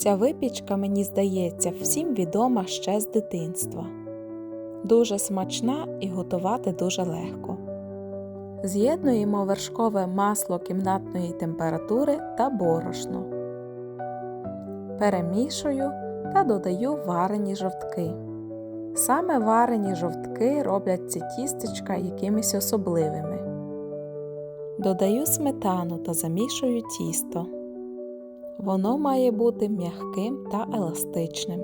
Ця випічка, мені здається, всім відома ще з дитинства. Дуже смачна і готувати дуже легко. З'єднуємо вершкове масло кімнатної температури та борошно. Перемішую та додаю варені жовтки. Саме варені жовтки роблять ці тістечка якимись особливими. Додаю сметану та замішую тісто. Воно має бути м'яким та еластичним.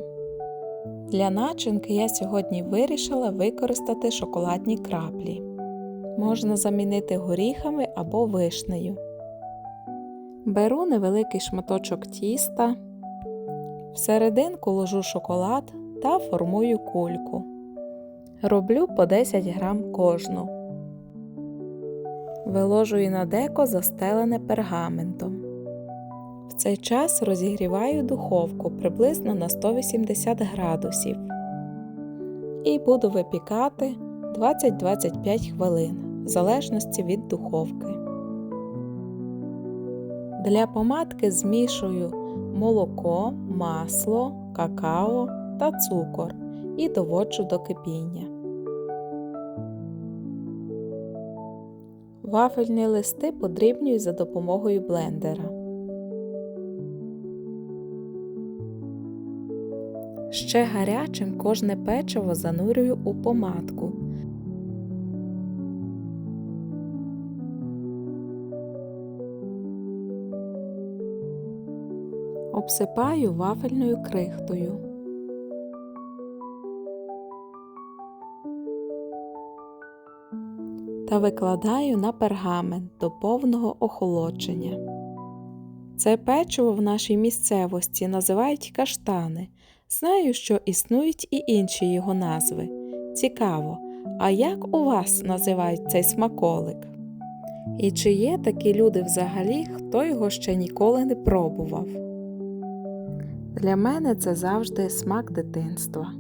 Для начинки я сьогодні вирішила використати шоколадні краплі. Можна замінити горіхами або вишнею. Беру невеликий шматочок тіста, всерединку ложу шоколад та формую кульку. Роблю по 10 грам кожну. Виложую на деко застелене пергаментом. Цей час розігріваю духовку приблизно на 180 градусів і буду випікати 20-25 хвилин в залежності від духовки. Для помадки змішую молоко, масло, какао та цукор і доводжу до кипіння. Вафельні листи подрібнюю за допомогою блендера. Ще гарячим кожне печиво занурюю у помадку. Обсипаю вафельною крихтою. Та викладаю на пергамент до повного охолодження. Це печиво в нашій місцевості називають каштани. Знаю, що існують і інші його назви. Цікаво, а як у вас називають цей смаколик? І чи є такі люди взагалі, хто його ще ніколи не пробував? Для мене це завжди смак дитинства.